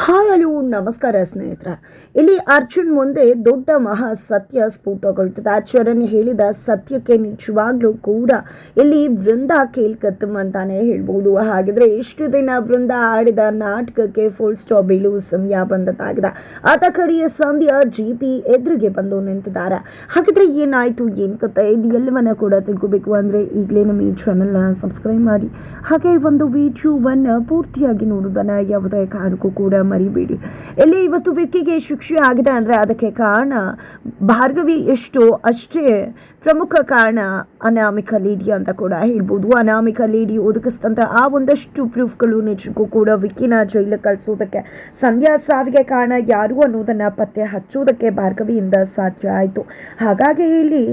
Hi hello, ನಮಸ್ಕಾರ ಸ್ನೇಹಿತರ. ಇಲ್ಲಿ ಅರ್ಜುನ್ ಮುಂದೆ ದೊಡ್ಡ ಮಹಾ ಸತ್ಯ ಸ್ಫೋಟಗೊಳ್ತದೆ. ಆಚಾರ್ಯನ ಹೇಳಿದ ಸತ್ಯಕ್ಕೆ ನಿಜವಾಗ್ಲೂ ಕೂಡ ಇಲ್ಲಿ ವೃಂದ ಕೇಳ್ಕತ್ತಮ್ ಅಂತಾನೆ ಹೇಳ್ಬೋದು. ಹಾಗಿದ್ರೆ ಇಷ್ಟು ದಿನ ವೃಂದ ಆಡಿದ ನಾಟಕಕ್ಕೆ ಫುಲ್ ಸ್ಟಾಪ್ ಬೀಳುವ ಸಮಯ ಬಂದದ್ದಾಗಿದೆ. ಆತ ಕಡೆಯ ಸಂಧ್ಯಾ ಜಿ ಪಿ ಎದುರಿಗೆ ಬಂದು ನಿಂತಿದ್ದಾರೆ. ಹಾಗಿದ್ರೆ ಏನಾಯ್ತು, ಏನ್ ಕತೆ? ಇದು ಎಲ್ಲವನ್ನ ಕೂಡ ತಿಳ್ಕೋಬೇಕು ಅಂದ್ರೆ ಈಗಲೇ ನಮ್ಮ ಈ ಚಾನಲ್ನ ಸಬ್ಸ್ಕ್ರೈಬ್ ಮಾಡಿ. ಹಾಗೆ ಒಂದು ವಿಡಿಯೋವನ್ನು ಪೂರ್ತಿಯಾಗಿ ನೋಡುವುದನ್ನು ಯಾವುದೇ ಕಾರಣಕ್ಕೂ ಕೂಡ ಮರಿಬೇಡಿ. ಎಲ್ಲಿ ಇವತ್ತು ವಿಕ್ಕಿಗೆ ಶಿಕ್ಷೆ ಆಗಿದೆ ಅಂದರೆ ಅದಕ್ಕೆ ಕಾರಣ, ಭಾರ್ಗವಿ ಎಷ್ಟು ಅಷ್ಟೇ ಪ್ರಮುಖ ಕಾರಣ ಅನಾಮಿಕ ಲೇಡಿ ಅಂತ ಕೂಡ ಹೇಳ್ಬೋದು. ಅನಾಮಿಕ ಲೇಡಿ ಒದಗಿಸಿದಂಥ ಆ ಒಂದಷ್ಟು ಪ್ರೂಫ್ಗಳು ನಿಜಕ್ಕೂ ಕೂಡ ವಿಕ್ಕಿನ ಜೈಲಿಗೆ ಕಳಿಸೋದಕ್ಕೆ ಸಂಧ್ಯಾ ಸಾವಿಗೆ ಕಾರಣ ಯಾರು ಅನ್ನೋದನ್ನು ಪತ್ತೆ ಹಚ್ಚೋದಕ್ಕೆ ಭಾರ್ಗವಿಯಿಂದ ಸಾಧ್ಯ ಆಯಿತು. ಹಾಗಾಗಿ ಇಲ್ಲಿ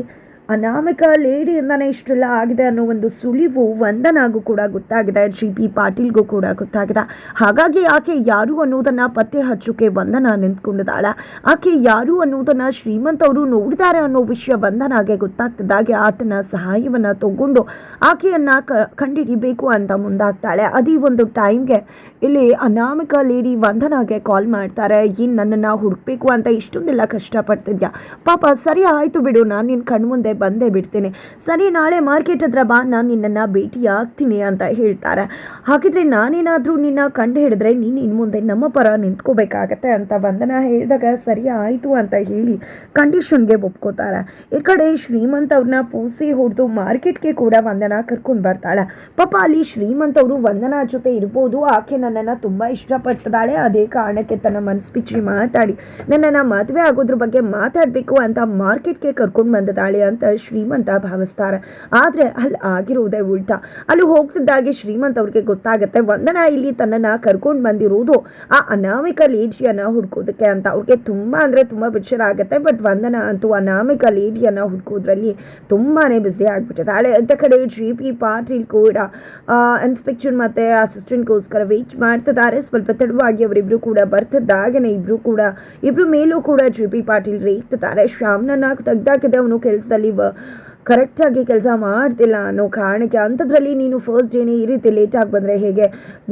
ಅನಾಮಿಕ ಲೇಡಿಯಿಂದನೇ ಇಷ್ಟೆಲ್ಲ ಆಗಿದೆ ಅನ್ನೋ ಒಂದು ಸುಳಿವು ವಂದನಾಗೂ ಕೂಡ ಗೊತ್ತಾಗಿದೆ. ಜಿ ಪಿ ಪಾಟೀಲ್ಗೂ ಕೂಡ ಗೊತ್ತಾಗಿದೆ. ಹಾಗಾಗಿ ಆಕೆ ಯಾರು ಅನ್ನೋದನ್ನು ಪತ್ತೆ ಹಚ್ಚೋಕೆ ವಂದನ ನಿಂತ್ಕೊಂಡಿದ್ದಾಳೆ ಆಕೆ ಯಾರು ಅನ್ನೋದನ್ನು ಶ್ರೀಮಂತ ಅವರು ನೋಡಿದ್ದಾರೆ ಅನ್ನೋ ವಿಷಯ ವಂದನಾಗೆ ಗೊತ್ತಾಗ್ತಿದ್ದಾಗೆ ಆತನ ಸಹಾಯವನ್ನ ತಗೊಂಡು ಆಕೆಯನ್ನು ಕ ಕಂಡುಹಿಡಿಬೇಕು ಅಂತ ಮುಂದಾಗ್ತಾಳೆ. ಅದೇ ಒಂದು ಟೈಮ್ಗೆ ಇಲ್ಲಿ ಅನಾಮಿಕ ಲೇಡಿ ವಂದನಾಗೆ ಕಾಲ್ ಮಾಡ್ತಾರೆ. ಏನು ನನ್ನನ್ನು ಹುಡುಕ್ಬೇಕು ಅಂತ ಇಷ್ಟೊಂದೆಲ್ಲ ಕಷ್ಟಪಡ್ತಿದ್ಯಾ? ಪಾಪ ಸರಿ ಆಯಿತು ಬಿಡು. ನಾನು ನಿನ್ನ ಕಣ್ಮುಂದೆ ಬಂದೇ ಬಿಡ್ತೇನೆ. ಸರಿ, ನಾಳೆ ಮಾರ್ಕೆಟ್ ಹತ್ರ ಬಾ, ನಾನು ನಿನ್ನನ್ನು ಭೇಟಿಯಾಗ್ತೀನಿ ಅಂತ ಹೇಳ್ತಾರೆ. ಹಾಗಿದ್ರೆ ನಾನೇನಾದರೂ ನಿನ್ನ ಕಂಡು ಹಿಡಿದ್ರೆ ನೀನು ಇನ್ನು ಮುಂದೆ ನಮ್ಮ ಪರ ನಿಂತ್ಕೋಬೇಕಾಗತ್ತೆ ಅಂತ ವಂದನ ಹೇಳಿದಾಗ ಸರಿ ಆಯಿತು ಅಂತ ಹೇಳಿ ಕಂಡೀಷನ್ಗೆ ಒಪ್ಕೋತಾರೆ. ಈ ಕಡೆ ಶ್ರೀಮಂತ್ ಅವ್ರನ್ನ ಪೂಸಿ ಹೊಡೆದು ಮಾರ್ಕೆಟ್ಗೆ ಕೂಡ ವಂದನ ಕರ್ಕೊಂಡು ಬರ್ತಾಳೆ. ಪಾಪ ಅಲ್ಲಿ ಶ್ರೀಮಂತ್ ಅವರು ವಂದನ ಜೊತೆ ಇರ್ಬೋದು. ಆಕೆ ನನ್ನನ್ನು ತುಂಬ ಇಷ್ಟಪಡ್ತಿದ್ದಾಳೆ ಅದೇ ಕಾರಣಕ್ಕೆ ತನ್ನ ಮನಸ್ಸು ಮಾತಾಡಿ, ನನ್ನನ್ನು ಮದುವೆ ಆಗೋದ್ರ ಬಗ್ಗೆ ಮಾತಾಡಬೇಕು ಅಂತ ಮಾರ್ಕೆಟ್ಗೆ ಕರ್ಕೊಂಡು ಬಂದಿದ್ದಾಳೆ ಅಂತ ಶ್ರೀಮಂತ ಭಾವಿಸ್ತಾರೆ. ಆದರೆ ಅಲ್ಲಿ ಆಗಿರೋದೇ ಉಲ್ಟಾ. ಅಲ್ಲಿ ಹೋಗ್ತಿದ್ದಾಗೆ ಶ್ರೀಮಂತ ಅವ್ರಿಗೆ ಗೊತ್ತಾಗುತ್ತೆ, ವಂದನ, ಇಲ್ಲಿ ತನ್ನನ್ನು ಕರ್ಕೊಂಡು ಬಂದಿರೋದು ಆ ಅನಾಮಿಕ ಲೇಡಿಯನ್ನು ಹುಡ್ಕೋದಕ್ಕೆ ಅಂತ. ಅವ್ರಿಗೆ ತುಂಬ ಅಂದರೆ ತುಂಬ ಬಿಚ್ಚರ ಆಗುತ್ತೆ, ಬಟ್ ವಂದನ ಅಂತೂ ಅನಾಮಿಕ ಲೇಡಿಯನ್ನು ಹುಡ್ಕೋದ್ರಲ್ಲಿ ತುಂಬಾ ಬ್ಯುಸಿ ಆಗಿಬಿಟ್ಟಿದ್ದಾಳೆ ಅಂತ ಕಡೆ ಜಿ ಪಿ ಪಾಟೀಲ್ ಕೂಡ ಇನ್ಸ್ಪೆಕ್ಟರ್ ಮತ್ತು ಅಸಿಸ್ಟೆಂಟ್ಗೋಸ್ಕರ ವೆಯ್ಟ್ ಮಾಡ್ತಿದ್ದಾರೆ. ಸ್ವಲ್ಪ ತಡವಾಗಿ ಅವರಿಬ್ರು ಕೂಡ ಬರ್ತಿದ್ದಾಗನೇ ಇಬ್ರು ಕೂಡ, ಇಬ್ರು ಮೇಲೂ ಕೂಡ ಜಿ ಪಿ ಪಾಟೀಲ್ ರೇಗ್ತಿದ್ದಾರೆ ಶ್ಯಾಮ್ನ ತೆಗ್ದಾಕಿದೆ ಅವನು ಕೆಲಸದಲ್ಲಿ. remember ಕರೆಕ್ಟಾಗಿ ಕೆಲಸ ಮಾಡ್ತಿಲ್ಲ ಅನ್ನೋ ಕಾರಣಕ್ಕೆ ಅಂಥದ್ರಲ್ಲಿ ನೀನು ಫಸ್ಟ್ ಡೇನೇ ಈ ರೀತಿ ಲೇಟಾಗಿ ಬಂದರೆ ಹೇಗೆ?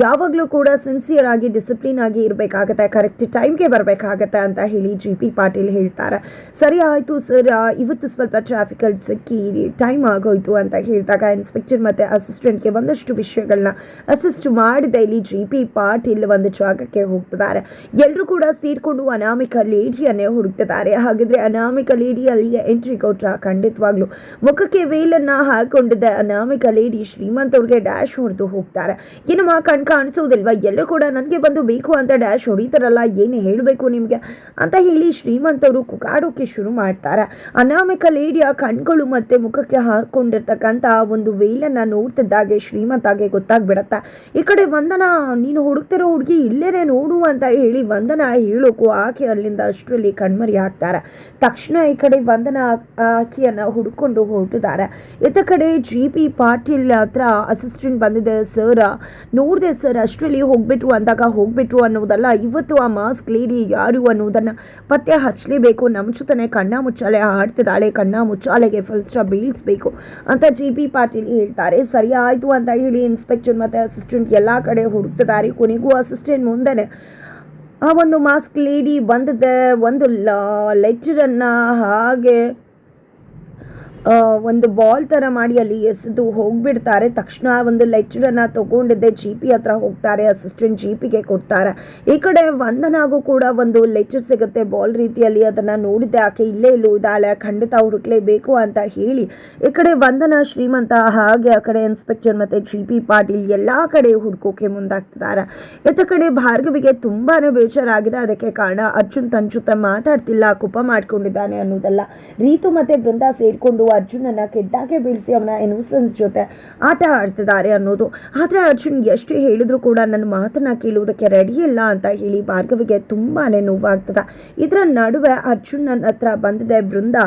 ಯಾವಾಗಲೂ ಕೂಡ ಸಿನ್ಸಿಯರ್ ಆಗಿ ಡಿಸಿಪ್ಲಿನ್ ಆಗಿ ಇರಬೇಕಾಗತ್ತೆ ಕರೆಕ್ಟ್ ಟೈಮ್ಗೆ ಬರಬೇಕಾಗತ್ತೆ ಅಂತ ಹೇಳಿ ಜಿ ಪಿ ಪಾಟೀಲ್ ಹೇಳ್ತಾರೆ. ಸರಿ ಆಯಿತು ಸರ್ ಇವತ್ತು ಸ್ವಲ್ಪ ಟ್ರಾಫಿಕಲ್ಲಿ ಸಿಕ್ಕಿ ಟೈಮ್ ಆಗೋಯ್ತು ಅಂತ ಹೇಳಿದಾಗ ಇನ್ಸ್ಪೆಕ್ಟರ್ ಮತ್ತು ಅಸಿಸ್ಟೆಂಟ್ಗೆ ಒಂದಷ್ಟು ವಿಷಯಗಳನ್ನ ಅಸಿಸ್ಟ್ ಮಾಡಿದ. ಇಲ್ಲಿ ಜಿ ಪಿ ಪಾಟೀಲ್ ಒಂದು ಜಾಗಕ್ಕೆ ಹೋಗ್ತಿದ್ದಾರೆ. ಎಲ್ಲರೂ ಕೂಡ ಸೇರಿಕೊಂಡು ಅನಾಮಿಕ ಲೇಡಿಯನ್ನೇ ಹುಡುಕ್ತಿದ್ದಾರೆ. ಹಾಗಿದ್ರೆ ಅನಾಮಿಕ ಲೇಡಿಯಲ್ಲಿ ಎಂಟ್ರಿ ಕೊಟ್ಟ ಖಂಡಿತವಾಗ್ಲೂ ಮುಖಕ್ಕೆ ವೇಲನ್ನ ಹಾಕೊಂಡಿದ್ದ ಅನಾಮಿಕ ಲೇಡಿ ಶ್ರೀಮಂತ್ ಅವ್ರಿಗೆ ಡ್ಯಾಶ್ ಹೊಡೆದು ಹೋಗ್ತಾರೆ. ಏನಮ್ಮ ಕಣ್ ಕಾಣಿಸೋದಿಲ್ವಾ? ಎಲ್ಲರೂ ಕೂಡ ನನಗೆ ಬಂದು ಬೇಕು ಅಂತ ಡ್ಯಾಶ್ ಹೊಡಿತಾರಲ್ಲ, ಏನು ಹೇಳಬೇಕು ನಿಮಗೆ? ಅಂತ ಹೇಳಿ ಶ್ರೀಮಂತ್ ಅವರು ಕುಗಾಡೋಕೆ ಶುರು ಮಾಡ್ತಾರೆ. ಅನಾಮಿಕ ಲೇಡಿಯ ಕಣ್ಗಳು ಮತ್ತೆ ಮುಖಕ್ಕೆ ಹಾಕೊಂಡಿರ್ತಕ್ಕಂಥ ಒಂದು ವೇಲನ್ನ ನೋಡ್ತಿದ್ದಾಗೆ ಶ್ರೀಮಂತಾಗೆ ಗೊತ್ತಾಗ್ಬಿಡತ್ತೆ. ಈ ಕಡೆ ವಂದನ, ನೀನು ಹುಡುಕ್ತಿರೋ ಹುಡುಗಿ ಇಲ್ಲೇನೆ ನೋಡು ಅಂತ ಹೇಳಿ ವಂದನ ಹೇಳೋಕು ಆಕೆ ಅಲ್ಲಿಂದ ಅಷ್ಟರಲ್ಲಿ ಕಣ್ಮರಿ ಹಾಕ್ತಾರೆ ತಕ್ಷಣ ಈ ಕಡೆ ವಂದನ ಆಕೆಯನ್ನ ಹುಡುಕೊಂಡು ಹೊರಟಿದ್ದಾರೆ ಇತ್ತ ಕಡೆ ಜಿ ಪಿ ಪಾಟೀಲ್ ಹತ್ರ ಅಸಿಸ್ಟೆಂಟ್ ಬಂದಿದೆ ಸರ್ ನೋಡಿದೆ ಸರ್ ಅಷ್ಟರಲ್ಲಿ ಹೋಗ್ಬಿಟ್ರು ಅಂದಾಗ ಹೋಗ್ಬಿಟ್ರು ಅನ್ನೋದಲ್ಲ, ಇವತ್ತು ಆ ಮಾಸ್ಕ್ ಲೇಡಿ ಯಾರು ಅನ್ನೋದನ್ನು ಪತ್ತೆ ಹಚ್ಚಲೇಬೇಕು. ನಮ್ಮ ಜೊತೆ ಕಣ್ಣ ಮುಚ್ಚಾಲೆ ಆಡ್ತಿದ್ದಾಳೆ, ಕಣ್ಣ ಮುಚ್ಚಾಲೆಗೆ ಫುಲ್ ಸ್ಟಾಪ್ ಬೀಳಿಸ್ಬೇಕು ಅಂತ ಜಿ ಪಿ ಪಾಟೀಲ್ ಹೇಳ್ತಾರೆ. ಸರಿ ಆಯಿತು ಅಂತ ಹೇಳಿ ಇನ್ಸ್ಪೆಕ್ಟರ್ ಮತ್ತು ಅಸಿಸ್ಟೆಂಟ್ ಎಲ್ಲ ಕಡೆ ಹುಡುಕ್ತಿದ್ದಾರೆ. ಕೊನೆಗೂ ಅಸಿಸ್ಟೆಂಟ್ ಮುಂದೆ ಆ ಒಂದು ಮಾಸ್ಕ್ ಲೇಡಿ ಬಂದಿದೆ. ಒಂದು ಲೆಕ್ಚರನ್ನು ಹಾಗೆ ಒಂದು ಬಾಲ್ ಥರ ಮಾಡಿ ಅಲ್ಲಿ ಎಸೆದು ಹೋಗ್ಬಿಡ್ತಾರೆ. ತಕ್ಷಣ ಒಂದು ಲೆಕ್ಚರನ್ನು ತಗೊಂಡಿದ್ದೆ. ಜಿ ಪಿ ಹತ್ರ ಹೋಗ್ತಾರೆ. ಅಸಿಸ್ಟೆಂಟ್ ಜಿ ಪಿಗೆ ಕೊಡ್ತಾರೆ. ಈ ಕಡೆ ವಂದನಾಗೂ ಕೂಡ ಒಂದು ಲೆಕ್ಚರ್ ಸಿಗುತ್ತೆ. ಬಾಲ್ ರೀತಿಯಲ್ಲಿ ಅದನ್ನು ನೋಡಿದ್ದೆ. ಆಕೆ ಇಲ್ಲೇ ಇಲ್ಲೂ, ಇದ್ದಾಳೆ. ಖಂಡಿತ ಹುಡುಕ್ಲೇಬೇಕು ಅಂತ ಹೇಳಿ ಈ ಕಡೆ ವಂದನ, ಶ್ರೀಮಂತ, ಹಾಗೆ ಆ ಕಡೆ ಇನ್ಸ್ಪೆಕ್ಟರ್ ಮತ್ತು ಜಿ ಪಿ ಪಾಟೀಲ್ ಎಲ್ಲ ಕಡೆ ಹುಡ್ಕೋಕೆ ಮುಂದಾಗ್ತಿದ್ದಾರೆ. ಇತ್ತ ಕಡೆ ಭಾರ್ಗವಿಗೆ ತುಂಬಾ ಬೇಜಾರಾಗಿದೆ. ಅದಕ್ಕೆ ಕಾರಣ ಅರ್ಜುನ್ ಜೊತೆ ಮಾತಾಡ್ತಿಲ್ಲ, ಕುಪ ಮಾಡ್ಕೊಂಡಿದ್ದಾನೆ ಅನ್ನೋದಲ್ಲ. ರೀತು ಮತ್ತು ಬೃಂದ ಸೇರಿಕೊಂಡು ಅರ್ಜುನನ್ನ ಕೆಟ್ಟಾಗೆ ಬೀಳಿಸಿ ಅವನ ಇನ್ನೋಸೆನ್ಸ್ ಜೊತೆ ಆಟ ಆಡ್ತಿದ್ದಾರೆ ಅನ್ನೋದು. ಆದರೆ ಅರ್ಜುನ್ ಎಷ್ಟು ಹೇಳಿದ್ರು ಕೂಡ ನನ್ನ ಮಾತನ್ನ ಕೇಳುವುದಕ್ಕೆ ರೆಡಿ ಇಲ್ಲ ಅಂತ ಹೇಳಿ ಭಾರ್ಗವಿಗೆ ತುಂಬಾ ನೋವಾಗ್ತದೆ. ಇದರ ನಡುವೆ ಅರ್ಜುನ್ ನನ್ನ ಹತ್ರ ಬಂದಿದೆ. ಬೃಂದ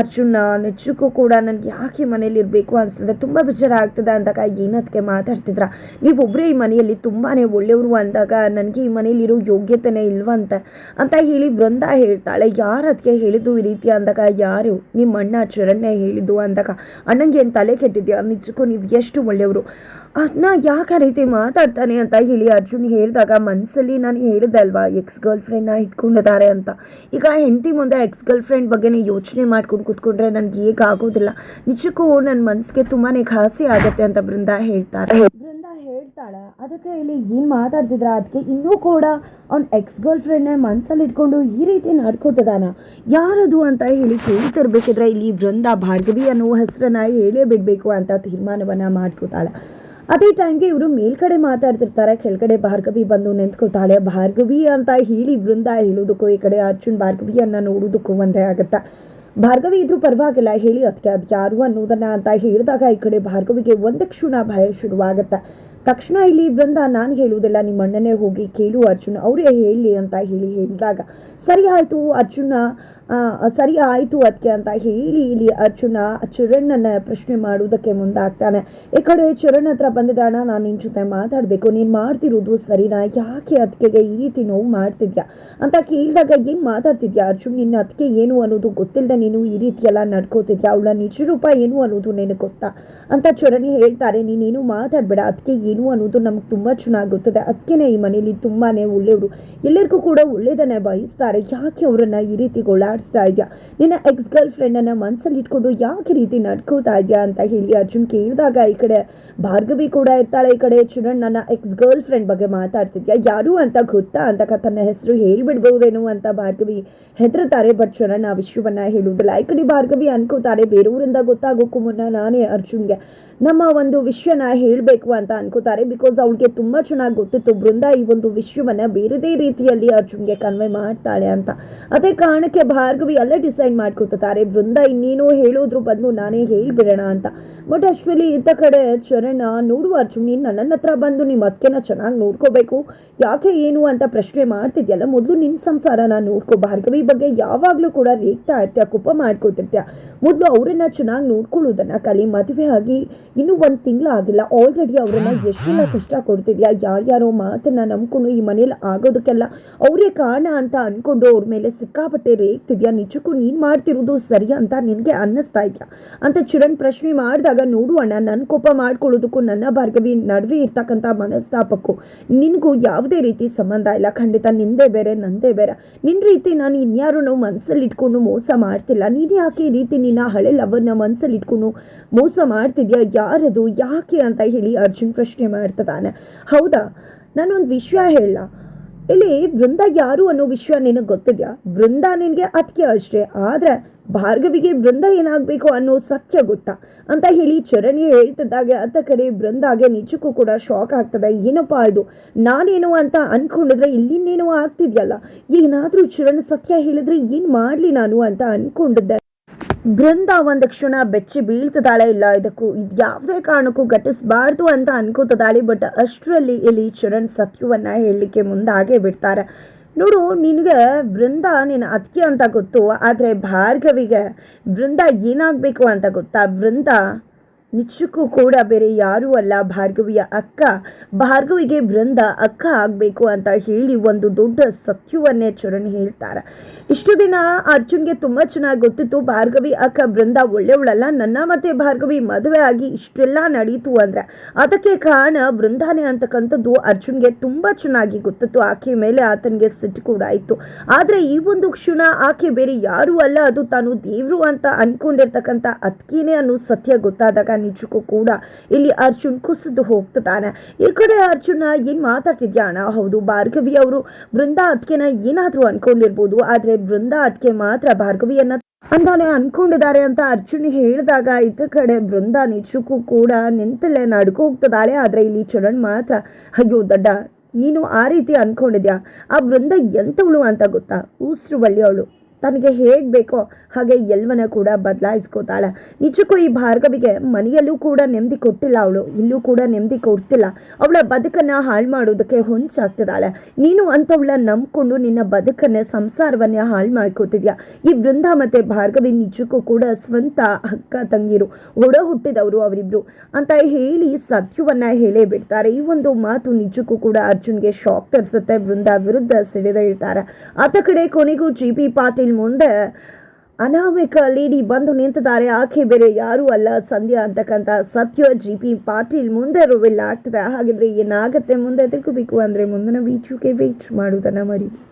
ಅರ್ಜುನ್ ನಿಜಕ್ಕೂ ಕೂಡ ನನಗೆ ಯಾಕೆ ಮನೇಲಿ ಇರಬೇಕು ಅನಿಸ್ತದೆ. ತುಂಬ ಬೇಜಾರ ಆಗ್ತದೆ ಅಂದಾಗ ಏನದಕ್ಕೆ ಮಾತಾಡ್ತಿದ್ರ? ನೀವೊಬ್ಬರೇ ಈ ಮನೆಯಲ್ಲಿ ತುಂಬಾ ಒಳ್ಳೆಯವರು ಅಂದಾಗ ನನಗೆ ಈ ಮನೇಲಿರೋ ಯೋಗ್ಯತೆನೇ ಇಲ್ವಂತೆ ಅಂತ ಹೇಳಿ ಬೃಂದ ಹೇಳ್ತಾಳೆ. ಯಾರು ಅದಕ್ಕೆ ಹೇಳಿದ್ದು ಈ ರೀತಿ ಅಂದಾಗ? ಯಾರು? ನಿಮ್ಮ ಅಣ್ಣ ಚರಣ್ಯ ಹೇಳಿದ್ದು ಅಂದಾಗ, ಅಣ್ಣಂಗೆ ಏನು ತಲೆ ಕೆಟ್ಟಿದ್ಯಾ? ನಿಜಕ್ಕೂ ನೀವು ಎಷ್ಟು ಒಳ್ಳೆಯವರು. ಅದನ್ನ ಯಾಕೆ ರೀತಿ ಮಾತಾಡ್ತಾನೆ? ಅಂತ ಹೇಳಿ ಅರ್ಜುನ್ ಹೇಳಿದಾಗ ಮನಸ್ಸಲ್ಲಿ ನಾನು ಹೇಳಿದೆ ಅಲ್ವಾ ಎಕ್ಸ್ ಗರ್ಲ್ ಫ್ರೆಂಡ್ನ ಇಟ್ಕೊಂಡಿದ್ದಾರೆ ಅಂತ. ಈಗ ಹೆಂಡತಿ ಮುಂದೆ ಎಕ್ಸ್ ಗರ್ಲ್ ಫ್ರೆಂಡ್ ಬಗ್ಗೆನೇ ಯೋಚನೆ ಮಾಡ್ಕೊಂಡು ಕೂತ್ಕೊಂಡ್ರೆ ನನಗೆ ಈಗ ಆಗೋದಿಲ್ಲ ನಿಜಕ್ಕೂ ನನ್ನ ಮನಸ್ಸಿಗೆ ತುಂಬಾ ಘಾಸಿ ಆಗುತ್ತೆ ಅಂತ ಬೃಂದ ಹೇಳ್ತಾರೆ. ಹೇಳ್ತಾಳೆ, ಅದಕ್ಕೆ ಇಲ್ಲಿ ಏನು ಮಾತಾಡ್ತಿದ್ರ? ಅದಕ್ಕೆ ಇನ್ನೂ ಕೂಡ ಅವ್ನ ಎಕ್ಸ್ ಗರ್ಲ್ ಫ್ರೆಂಡ್ನೇ ಮನಸ್ಸಲ್ಲಿ ಇಟ್ಕೊಂಡು ಈ ರೀತಿ ನಡ್ಕೋತದಾನ. ಯಾರದು ಅಂತ ಹೇಳಿ ಕೇಳ್ತಿರ್ಬೇಕಿದ್ರೆ ಇಲ್ಲಿ ವೃಂದ ಭಾರ್ಗವಿ ಅನ್ನೋ ಹೆಸರನ್ನ ಹೇಳೇ ಬಿಡಬೇಕು ಅಂತ ತೀರ್ಮಾನವನ್ನು ಮಾಡ್ಕೋತಾಳೆ. ಅದೇ ಟೈಮ್ಗೆ ಇವರು ಮೇಲ್ಗಡೆ ಮಾತಾಡ್ತಿರ್ತಾರೆ, ಕೆಳಗಡೆ ಭಾರ್ಗವಿ ಬಂದು ನಿಂತ್ಕೋತಾಳೆ. ಭಾರ್ಗವಿ ಅಂತ ಹೇಳಿ ವೃಂದ ಹೇಳೋದಕ್ಕೂ ಈ ಕಡೆ ಅರ್ಜುನ್ ಭಾರ್ಗವಿಯನ್ನು ನೋಡೋದಕ್ಕೂ ಒಂದೇ ಆಗುತ್ತೆ. ಭಾರ್ಗವಿ ಇದ್ರೂ ಪರವಾಗಿಲ್ಲ, ಹೇಳಿ ಅದಕ್ಕೆ ಅದು ಯಾರು ಅನ್ನೋದನ್ನ ಅಂತ ಹೇಳಿದಾಗ ಈ ಕಡೆ ಭಾರ್ಗವಿಗೆ ಒಂದು ಕ್ಷಣ ಭಯ ಶುರುವಾಗುತ್ತೆ. ತಕ್ಷಣ ಇಲ್ಲಿ ಬೃಂದ ನಾನು ಹೇಳುವುದಿಲ್ಲ ನಿಮ್ಮ ಅಣ್ಣನೇ ಹೋಗಿ ಕೇಳು ಅರ್ಜುನ್, ಅವರೇ ಹೇಳಿ ಅಂತ ಹೇಳಿ ಹೇಳಿದಾಗ, ಸರಿ ಆಯಿತು ಅರ್ಜುನ ಸರಿ ಆಯಿತು ಅದಕ್ಕೆ ಅಂತ ಹೇಳಿ ಇಲ್ಲಿ ಅರ್ಜುನ ಚರಣನ್ನ ಪ್ರಶ್ನೆ ಮಾಡುವುದಕ್ಕೆ ಮುಂದಾಗ್ತಾನೆ. ಈ ಕಡೆ ಚರಣ್ ಹತ್ರ ಬಂದಿದ್ದಾಣ, ನಾನು ನಿನ್ನ ಜೊತೆ ಮಾತಾಡಬೇಕು, ನೀನು ಮಾಡ್ತಿರೋದು ಸರಿನಾ? ಯಾಕೆ ಅದಕ್ಕೆ ಈ ರೀತಿ ನೋವು ಮಾಡ್ತಿದ್ಯಾ? ಅಂತ ಕೇಳಿದಾಗ, ಏನು ಮಾತಾಡ್ತಿದ್ಯಾ ಅರ್ಜುನ್? ನಿನ್ನ ಅದಕ್ಕೆ ಏನು ಅನ್ನೋದು ಗೊತ್ತಿಲ್ಲದೆ ನೀನು ಈ ರೀತಿ ಎಲ್ಲ ನಡ್ಕೋತಿದ್ಯಾ? ಅವಳ ನಿಜ ರೂಪ ಏನು ಅನ್ನೋದು ನಿನಗೆ ಗೊತ್ತಾ? ಅಂತ ಚರಣಿ ಹೇಳ್ತಾರೆ, ನೀನೇನು ಮಾತಾಡಬೇಡ ಅದಕ್ಕೆ ಏನು ಅನ್ನೋದು ನಮ್ಗೆ ತುಂಬ ಚೆನ್ನಾಗಿ ಗೊತ್ತದೆ ಅದಕ್ಕೇ ಈ ಮನೇಲಿ ತುಂಬಾ ಒಳ್ಳೆಯವರು ಎಲ್ಲರಿಗೂ ಕೂಡ ಒಳ್ಳೆಯದನ್ನೇ ಬಯಸ್ತಾರೆ ಯಾಕೆ ಅವರನ್ನು ಈ ರೀತಿ ಗೋಳಾಡಿಸ್ತಾ ಇದೆಯಾ? ನಿನ್ನ ಎಕ್ಸ್ ಗರ್ಲ್ ಫ್ರೆಂಡನ್ನು ಮನಸ್ಸಲ್ಲಿ ಇಟ್ಕೊಂಡು ಯಾಕೆ ರೀತಿ ನಡ್ಕೋತಾ ಇದೆಯಾ ಅಂತ ಹೇಳಿ ಅರ್ಜುನ್ ಕೇಳಿದಾಗ ಈ ಕಡೆ ಭಾರ್ಗವಿ ಕೂಡ ಇರ್ತಾಳೆ. ಈ ಕಡೆ ಚುರಣ್ ನನ್ನ ಎಕ್ಸ್ ಗರ್ಲ್ ಫ್ರೆಂಡ್ ಬಗ್ಗೆ ಮಾತಾಡ್ತಿದ್ಯಾ? ಯಾರು ಅಂತ ಗೊತ್ತಾ? ಅಂತ ತನ್ನ ಹೆಸರು ಹೇಳಿಬಿಡ್ಬೋದೇನು ಅಂತ ಭಾರ್ಗವಿ ಹೆದರ್ತಾರೆ ಬಟ್ ಚುರಣ್ ಆ ವಿಷಯವನ್ನು ಹೇಳುವುದಿಲ್ಲ. ಈ ಕಡೆ ಭಾರ್ಗವಿ ಅನ್ಕೋತಾರೆ. ಬೇರೆಯವರಿಂದ ಗೊತ್ತಾಗೋಕ್ಕೂ ಮುನ್ನ ನಾನೇ ಅರ್ಜುನ್ಗೆ ನಮ್ಮ ಒಂದು ವಿಷಯನ ಹೇಳಬೇಕು ಅಂತ ಅನ್ಕೋತಾರೆ ಬಿಕಾಸ್ ಅವಳಿಗೆ ತುಂಬ ಚೆನ್ನಾಗಿ ಗೊತ್ತಿತ್ತು. ಬೃಂದ ಈ ಒಂದು ವಿಷಯವನ್ನು ಬೇರೆದೇ ರೀತಿಯಲ್ಲಿ ಅರ್ಜುನ್ಗೆ ಕನ್ವೆ ಮಾಡ್ತಾಳೆ ಅಂತ. ಅದೇ ಕಾರಣಕ್ಕೆ ಭಾರ್ಗವಿ ಅಲ್ಲೇ ಡಿಸೈಡ್ ಮಾಡ್ಕೊತಾರೆ ಬೃಂದ ಇನ್ನೇನೋ ಹೇಳೋದ್ರ ಬದಲು ನಾನೇ ಹೇಳಿಬಿಡೋಣ ಅಂತ. ಬಟ್ ಅಷ್ಟರಲ್ಲಿ ಇದ್ದ ಕಡೆ ಚರಣ ನೋಡುವ ಅರ್ಜುನ್, ನೀನು ನನ್ನ ಹತ್ರ ಬಂದು ನಿಮ್ಮ ಅತ್ತೆನ ಚೆನ್ನಾಗಿ ನೋಡ್ಕೋಬೇಕು. ಯಾಕೆ ಏನು ಅಂತ ಪ್ರಶ್ನೆ ಮಾಡ್ತಿದ್ಯಲ್ಲ, ಮೊದಲು ನಿನ್ನ ಸಂಸಾರನ ನೋಡ್ಕೋ. ಭಾರ್ಗವಿ ಬಗ್ಗೆ ಯಾವಾಗಲೂ ಕೂಡ ರೇಗ್ತಾ ಇರ್ತೀಯ ಕುಪ್ಪ ಮಾಡ್ಕೊತಿರ್ತೀಯ ಮೊದಲು ಅವರನ್ನ ಚೆನ್ನಾಗಿ ನೋಡ್ಕೊಳ್ಳೋದನ್ನ ಕಲಿ. ಮದುವೆ ಆಗಿ ಇನ್ನೂ ಒಂದು ತಿಂಗಳು ಆಗಿಲ್ಲ. ಆಲ್ರೆಡಿ ಅವರನ್ನ ಎಷ್ಟೆಲ್ಲ ಕಷ್ಟ ಕೊಡ್ತಿದ್ಯಾ? ಯಾರ್ಯಾರೋ ಮಾತನ್ನ ನಂಬ್ಕೊಂಡು ಈ ಮನೇಲಿ ಆಗೋದಕ್ಕೆಲ್ಲ ಅವರೇ ಕಾರಣ ಅಂತ ಅನ್ಕೊಂಡು ಅವ್ರ ಮೇಲೆ ಸಿಕ್ಕಾಪಟ್ಟೆ ರೇಗ್ತಿದ್ಯಾ? ನಿಜಕ್ಕೂ ನೀನು ಮಾಡ್ತಿರೋದು ಸರಿ ಅಂತ ನಿನಗೆ ಅನ್ನಿಸ್ತಾ ಇದೆಯಾ? ಅಂತ ಚಿರಣ್ ಪ್ರಶ್ನೆ ಮಾಡಿದಾಗ ನೋಡು ಅಣ್ಣ ನನ್ನ ಕೋಪ ಮಾಡ್ಕೊಳ್ಳೋದಕ್ಕೂ ನನ್ನ ಭಾರ್ಗವಿ ನಡುವೆ ಇರ್ತಕ್ಕಂಥ ಮನಸ್ತಾಪಕ್ಕೂ ನಿನಗೂ ಯಾವುದೇ ರೀತಿ ಸಂಬಂಧ ಇಲ್ಲ. ಖಂಡಿತ ನಿಂದೇ ಬೇರೆ ನಂದೇ ಬೇರೆ. ನಿನ್ನ ರೀತಿ ನಾನು ಇನ್ಯಾರು ನಾವು ಮನಸ್ಸಲ್ಲಿ ಇಟ್ಕೊಂಡು ಮೋಸ ಮಾಡ್ತಿಲ್ಲ. ನೀನು ಯಾಕೆ ಈ ರೀತಿ ನಿನ್ನ ಹಳೆ ಲವನ್ನ ಮನಸ್ಸಲ್ಲಿ ಇಟ್ಕೊಂಡು ಮೋಸ ಮಾಡ್ತಿದ್ಯಾ? ಯಾರದು? ಯಾಕೆ ಅಂತ ಹೇಳಿ ಅರ್ಜುನ್ ಪ್ರಶ್ನೆ ಮಾಡ್ತದಾನೆ ಹೌದಾ? ನಾನೊಂದು ವಿಷಯ ಹೇಳ ಇಲ್ಲಿ ವೃಂದ ಯಾರು ಅನ್ನೋ ವಿಷಯ ನಿನಗೆ ಗೊತ್ತಿದ್ಯಾ? ವೃಂದ ನಿನಗೆ ಅದಕ್ಕೆ ಅಷ್ಟೇ. ಆದರೆ ಭಾರ್ಗವಿಗೆ ಬೃಂದ ಏನಾಗಬೇಕು ಅನ್ನೋ ಸತ್ಯ ಗೊತ್ತಾ? ಅಂತ ಹೇಳಿ ಚರಣಿ ಹೇಳ್ತಿದ್ದಾಗ, ಅತ್ತ ಕಡೆ ವೃಂದಾಗೆ ನಿಜಕ್ಕೂ ಕೂಡ ಶಾಕ್ ಆಗ್ತದೆ. ಏನಪ್ಪ ಇದು? ನಾನೇನು ಅಂತ ಅಂದ್ಕೊಂಡಿದ್ರೆ ಇಲ್ಲಿನೇನೋ ಆಗ್ತಿದ್ಯಲ್ಲ? ಏನಾದರೂ ಚರಣ್ ಸತ್ಯ ಹೇಳಿದ್ರೆ ಏನು ಮಾಡಲಿ ನಾನು ಅಂತ ಅನ್ಕೊಂಡಿದ್ದೆ. ಬೃಂದ ಒಂದು ಕ್ಷಣ ಬೆಚ್ಚಿ ಬೀಳ್ತದಾಳೆ ಇಲ್ಲ, ಇದಕ್ಕೂ ಇದು ಯಾವುದೇ ಕಾರಣಕ್ಕೂ ಘಟಿಸಬಾರ್ದು ಅಂತ ಅನ್ಕೋತದಾಳೆ ಬಟ್ ಅಷ್ಟರಲ್ಲಿ ಇಲ್ಲಿ ಚರಣ್ ಸತ್ಯವನ್ನ ಹೇಳಲಿಕ್ಕೆ ಮುಂದಾಗೆ ಬಿಡ್ತಾರೆ. ನೋಡು, ನಿನಗೆ ವೃಂದ ನಿನ್ನ ಅದಕ್ಕೆ ಅಂತ ಗೊತ್ತು. ಆದರೆ ಭಾರ್ಗವಿಗೆ ವೃಂದ ಏನಾಗಬೇಕು ಅಂತ ಗೊತ್ತಾ? ವೃಂದ ನಿಜಕ್ಕೂ ಕೂಡ ಬೇರೆ ಯಾರೂ ಅಲ್ಲ. ಭಾರ್ಗವಿಯ ಅಕ್ಕ, ಭಾರ್ಗವಿಗೆ ವೃಂದ ಅಕ್ಕ ಆಗಬೇಕು ಅಂತ ಹೇಳಿ ಒಂದು ದೊಡ್ಡ ಸತ್ಯವನ್ನೇ ಚರಣ್ ಹೇಳ್ತಾರೆ. ಇಷ್ಟು ದಿನ ಅರ್ಜುನ್ಗೆ ತುಂಬ ಚೆನ್ನಾಗಿ ಗೊತ್ತಿತ್ತು, ಭಾರ್ಗವಿ ಅಕ್ಕ ವೃಂದ ಒಳ್ಳೆಯವಳಲ್ಲ ನನ್ನ ಮತ್ತೆ ಭಾರ್ಗವಿ ಮದುವೆ ಆಗಿ ಇಷ್ಟೆಲ್ಲ ನಡೀತು ಅಂದರೆ. ಅದಕ್ಕೆ ಕಾರಣ ಬೃಂದಾನೆ ಅಂತಕ್ಕಂಥದ್ದು ಅರ್ಜುನ್ಗೆ ತುಂಬ ಚೆನ್ನಾಗಿ ಗೊತ್ತಿತ್ತು. ಆಕೆ ಮೇಲೆ ಆತನಿಗೆ ಸಿಟ್ಟು ಕೂಡ ಇತ್ತು. ಆದರೆ ಈ ಒಂದು ಕ್ಷಣ ಆಕೆ ಬೇರೆ ಯಾರೂ ಅಲ್ಲ, ಅದು ತಾನು ದೇವರು ಅಂತ ಅಂದ್ಕೊಂಡಿರ್ತಕ್ಕಂಥ ಅತ್ಕೇನೆ ಅನ್ನೋ ಸತ್ಯ ಗೊತ್ತಾದಾಗ ನಿಜಕ್ಕೂ ಕೂಡ ಇಲ್ಲಿ ಅರ್ಜುನ್ ಕುಸಿದು ಹೋಗ್ತಿದ್ದಾನೆ ಈ ಕಡೆ ಅರ್ಜುನ ಏನು ಅಣ್ಣ? ಹೌದು, ಭಾರ್ಗವಿ ಅವರು ಬೃಂದ ಅದ್ಕೆನ ಏನಾದರೂ ಅನ್ಕೊಂಡಿರ್ಬೋದು, ಆದರೆ ಬೃಂದ ಅದ್ಕೆ ಮಾತ್ರ ಭಾರ್ಗವಿಯನ್ನ ಅಂತಾನೆ ಅನ್ಕೊಂಡಿದ್ದಾರೆ ಅಂತ ಅರ್ಜುನ್ ಹೇಳಿದಾಗ ಇದ್ದ ಕಡೆ ಬೃಂದ ನಿಜಕ್ಕೂ ಕೂಡ ನಿಂತಲ್ಲೇ ನಡ್ಕೊ ಹೋಗ್ತದಾಳೆ. ಆದರೆ ಇಲ್ಲಿ ಚರಣ್ ಮಾತ್ರ, ಅಯ್ಯೋ ದಡ್ಡ, ನೀನು ಆ ರೀತಿ ಅನ್ಕೊಂಡಿದ್ಯಾ? ಆ ಬೃಂದ ಎಂಥವಳು ಅಂತ ಗೊತ್ತಾ? ಉಸಿರು ಬಳ್ಳಿಯವಳು ತನಗೆ ಹೇಗೆ ಬೇಕೋ ಹಾಗೆ ಎಲ್ವನ ಕೂಡ ಬದಲಾಯಿಸ್ಕೋತಾಳೆ. ನಿಜಕ್ಕೂ ಈ ಭಾರ್ಗವಿಗೆ ಮನೆಯಲ್ಲೂ ಕೂಡ ನೆಮ್ಮದಿ ಕೊಟ್ಟಿಲ್ಲ ಅವಳು. ಇಲ್ಲೂ ಕೂಡ ನೆಮ್ಮದಿ ಕೊಡ್ತಿಲ್ಲ. ಅವಳ ಬದುಕನ್ನು ಹಾಳು ಮಾಡೋದಕ್ಕೆ ಹೊಂಚಾಗ್ತಿದ್ದಾಳೆ. ನೀನು ಅಂಥವಳ ನಂಬ್ಕೊಂಡು ನಿನ್ನ ಬದುಕನ್ನ, ಸಂಸಾರವನ್ನ ಹಾಳು ಮಾಡ್ಕೋತಿದ್ಯಾ? ಈ ವೃಂದ ಮತ್ತು ಭಾರ್ಗವಿ ನಿಜಕ್ಕೂ ಕೂಡ ಸ್ವಂತ ಅಕ್ಕ ತಂಗಿರು. ಒಡ ಹುಟ್ಟಿದವರು ಅವರಿಬ್ರು. ಅಂತ ಹೇಳಿ ಸತ್ಯವನ್ನ ಹೇಳೇ ಬಿಡ್ತಾರೆ. ಈ ಒಂದು ಮಾತು ನಿಜಕ್ಕೂ ಕೂಡ ಅರ್ಜುನ್ಗೆ ಶಾಕ್ ತರಿಸುತ್ತೆ. ವೃಂದ ವಿರುದ್ಧ ಸಿಡಿದ ಇರ್ತಾರೆ ಆತ ಕಡೆ ಕೊನೆಗೂ ಜಿ ಪಿ ಪಾಟೀಲ್ ಮುಂದೆ ಅನಾಮಿಕ ಲೇಡಿ ಬಂದು ನಿಂತಿದ್ದಾರೆ. ಆಕೆ ಬೇರೆ ಯಾರೂ ಅಲ್ಲ. ಸಂಧ್ಯಾ ಅಂತಕ್ಕಂಥ ಸತ್ಯ ಜಿ ಪಿ ಪಾಟೀಲ್ ಮುಂದೆ ರಿವೆಲ್ ಆಗ್ತದೆ. ಹಾಗಿದ್ರೆ ಏನಾಗುತ್ತೆ? ಮುಂದೆ ತಿಳ್ಕೋಬೇಕು ಅಂದರೆ ಮುಂದಿನ ವೀಚುಗೆ ವೇಟ್ ಮಾಡುವುದನ್ನು ಮರಿ